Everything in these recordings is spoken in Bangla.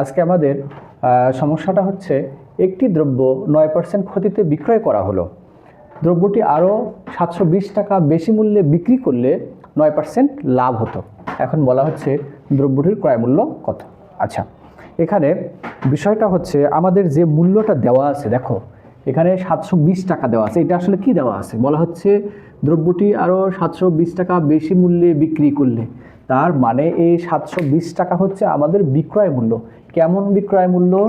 আজকে আমাদের সমস্যাটা হচ্ছে একটি দ্রব্য নয় পার্সেন্ট ক্ষতিতে বিক্রয় করা হলো। দ্রব্যটি আরও সাতশো বিশ টাকা বেশি মূল্যে বিক্রি করলে নয় পার্সেন্ট লাভ হতো। এখন বলা হচ্ছে দ্রব্যটির ক্রয় মূল্য কত? আচ্ছা এখানে বিষয়টা হচ্ছে আমাদের যে মূল্যটা দেওয়া আছে, দেখো, এখানে সাতশো বিশ টাকা দেওয়া আছে। এটা আসলে কি দেওয়া আছে? বলা হচ্ছে দ্রব্যটি আরও সাতশো বিশ টাকা বেশি মূল্যে বিক্রি করলে তার মানে এই সাতশো বিশ টাকা হচ্ছে আমাদের বিক্রয় মূল্য। কেমন বিক্রয় মূল্য?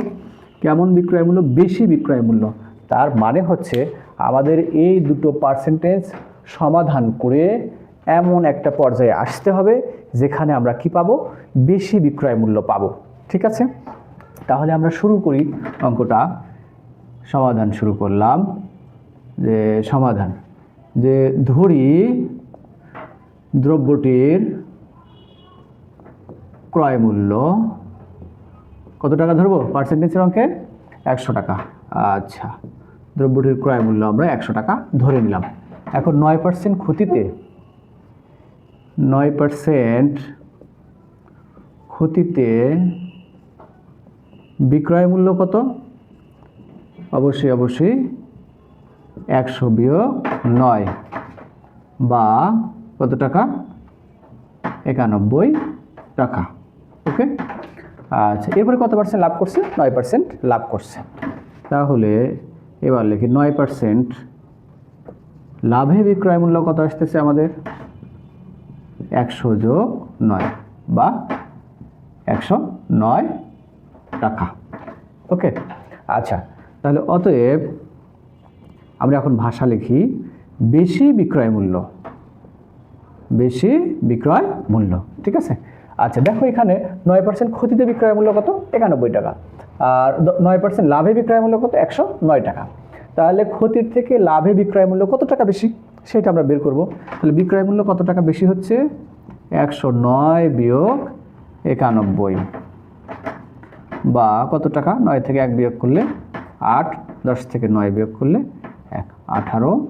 কেমন বিক্রয় মূল্য? বেশি বিক্রয় মূল্য। তার মানে হচ্ছে আমাদের এই দুটো পার্সেন্টেজ সমাধান করে এমন একটা পর্যায়ে আসতে হবে, যেখানে আমরা কি পাবো? বেশি বিক্রয় মূল্য পাবো। ঠিক আছে? তাহলে আমরা শুরু করি অঙ্কটা। সমাধান শুরু করলাম। যে সমাধান। যে ধরি দ্রব্যটির ক্রয় মূল্য, কত টাকা ধরবো? পার্সেন্টেজের অঙ্কে একশো টাকা। আচ্ছা দ্রব্যটির ক্রয় মূল্য আমরা একশো টাকা ধরে নিলাম। এখন নয় পার্সেন্ট ক্ষতিতে, নয় পার্সেন্ট ক্ষতিতে বিক্রয় মূল্য কত? অবশ্যই অবশ্যই একশো বিয়োগ নয় বা কত টাকা? একানব্বই টাকা। ওকে? আচ্ছা এরপরে কত পার্সেন্ট লাভ করছে? নয় পার্সেন্ট লাভ করছে। তাহলে এবার লিখি, নয় পার্সেন্ট লাভে বিক্রয় মূল্য কত আসতেছে আমাদের? একশো যোগ নয় বা একশো নয় টাকা। ওকে? আচ্ছা তাহলে অতএব আমরা এখন ভাষা লিখি, বেশি বিক্রয় মূল্য, বেশি বিক্রয় মূল্য, ঠিক আছে? আচ্ছা দেখো এখানে নয় পার্সেন্ট ক্ষতিতে বিক্রয় মূল্য কত? একানব্বই টাকা। আর নয় পার্সেন্ট লাভে বিক্রয় মূল্য কত? একশো নয় টাকা। তাহলে ক্ষতির থেকে লাভে বিক্রয় মূল্য কত টাকা বেশি? সেটা আমরা বের করব। তাহলে বিক্রয় মূল্য কত টাকা বেশি হচ্ছে? একশো নয় বিয়োগ একানব্বই। বা কত টাকা? নয় থেকে এক বিয়োগ করলে আট, দশ থেকে নয় বিয়োগ করলে এক, আঠারো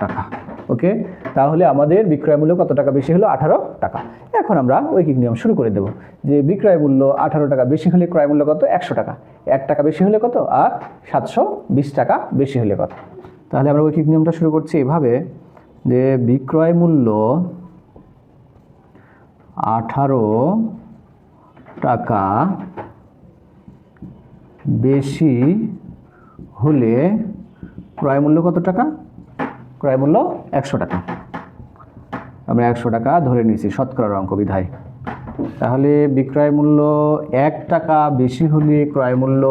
টাকা। ওকে? তাহলে আমাদের বিক্রয় মূল্য কত টাকা বেশি হলো? আঠারো টাকা। এখন আমরা ঐকিক নিয়ম শুরু করে দেব। যে বিক্রয় মূল্য আঠারো টাকা বেশি হলে ক্রয় মূল্য কত? একশো টাকা। এক টাকা বেশি হলে কত? আর সাতশো বিশ টাকা বেশি হলে কত? তাহলে আমরা ঐকিক নিয়মটা শুরু করছি এভাবে। যে বিক্রয় মূল্য আঠারো টাকা বেশি হলে ক্রয় মূল্য কত টাকা? ক্রয় মূল্য একশো টাকা। আমরা একশো টাকা ধরে নিয়েছি, শতকরার অঙ্ক বিধায়। তাহলে বিক্রয় মূল্য এক টাকা বেশি হলে ক্রয় মূল্য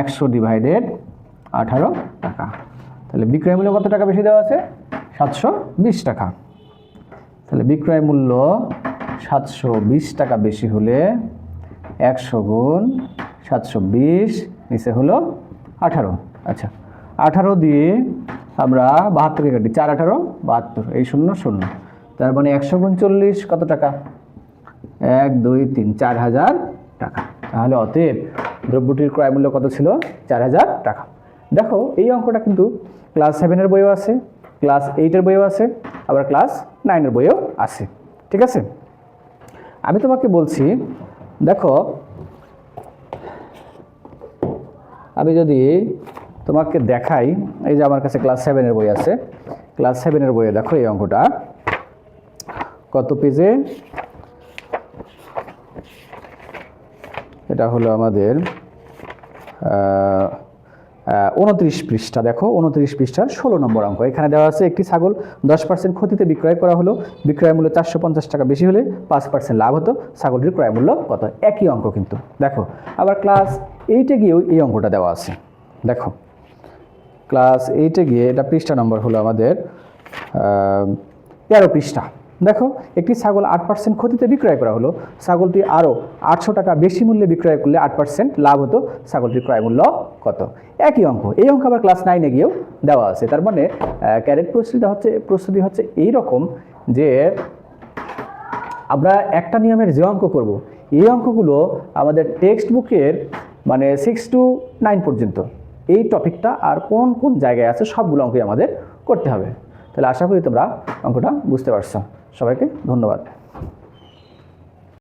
একশো ডিভাইডেড আঠারো টাকা। তাহলে বিক্রয় মূল্য কত টাকা বেশি দেওয়া আছে? সাতশো বিশ টাকা। তাহলে বিক্রয় মূল্য সাতশো বিশ টাকা বেশি হলে একশো গুণ সাতশো বিশ নিচে হলো আঠারো। আচ্ছা আঠারো দিয়ে আমরা বাহাত্তরকে কাটি, চার আঠারো, বাহাত্তর, এই শূন্য শূন্য। তার মানে একশো গুণ চল্লিশ কত টাকা? এক, দুই, তিন, চার হাজার টাকা। তাহলে অতএব দ্রব্যটির ক্রয় মূল্য কত ছিল? চার হাজার টাকা। দেখো, এই অঙ্কটা কিন্তু ক্লাস সেভেনের বইও আছে ক্লাস এইটের বইও আছে, আবার ক্লাস নাইনের বইও আছে। ঠিক আছে? আমি তোমাকে বলছি, দেখো, আমি যদি তোমাকে দেখাই, এই যে আমার কাছে ক্লাস সেভেনের বই আছে। ক্লাস সেভেনের বইয়ে দেখো এই অঙ্কটা। কত পেজে এটা হলো আমাদের উনত্রিশ পৃষ্ঠা, দেখো, উনত্রিশ পৃষ্ঠার ষোলো নম্বর অঙ্ক। এখানে দেওয়া আছে একটি ছাগল দশ পার্সেন্ট ক্ষতিতে বিক্রয় করা হলো। বিক্রয় মূল্য চারশো পঞ্চাশ টাকা বেশি হলে পাঁচ পার্সেন্ট লাভ হতো। ছাগলটির ক্রয় মূল্য কত? একই অঙ্ক কিন্তু। দেখো, আবার ক্লাস এইটে গিয়েও এই অঙ্কটা দেওয়া আছে। দেখো ক্লাস এইটে গিয়ে এটা পৃষ্ঠা নম্বর হলো আমাদের তেরো পৃষ্ঠা। দেখো, একটি ছাগল আট পার্সেন্ট ক্ষতিতে বিক্রয় করা হলো। ছাগলটি আরও আটশো টাকা বেশি মূল্যে বিক্রয় করলে আট পার্সেন্ট লাভ হতো। ছাগলটির ক্রয় মূল্য কত? একই অঙ্ক। এই অঙ্ক আবার ক্লাস নাইনে গিয়েও দেওয়া আছে। তার মানে ক্যারেট প্রস্তুতি হচ্ছে প্রস্তুতি হচ্ছে এই রকম যে আমরা একটা নিয়মের যে অঙ্ক করব, এই অঙ্কগুলো আমাদের টেক্সট বুকের মানে সিক্স টু নাইন পর্যন্ত। এই টপিকটা আর কোন কোন জায়গায় আছে সবগুলো অঙ্কই আমাদের করতে হবে। তাহলে আশা করি তোমরা অঙ্কটা বুঝতে পারছ। সবাইকে ধন্যবাদ।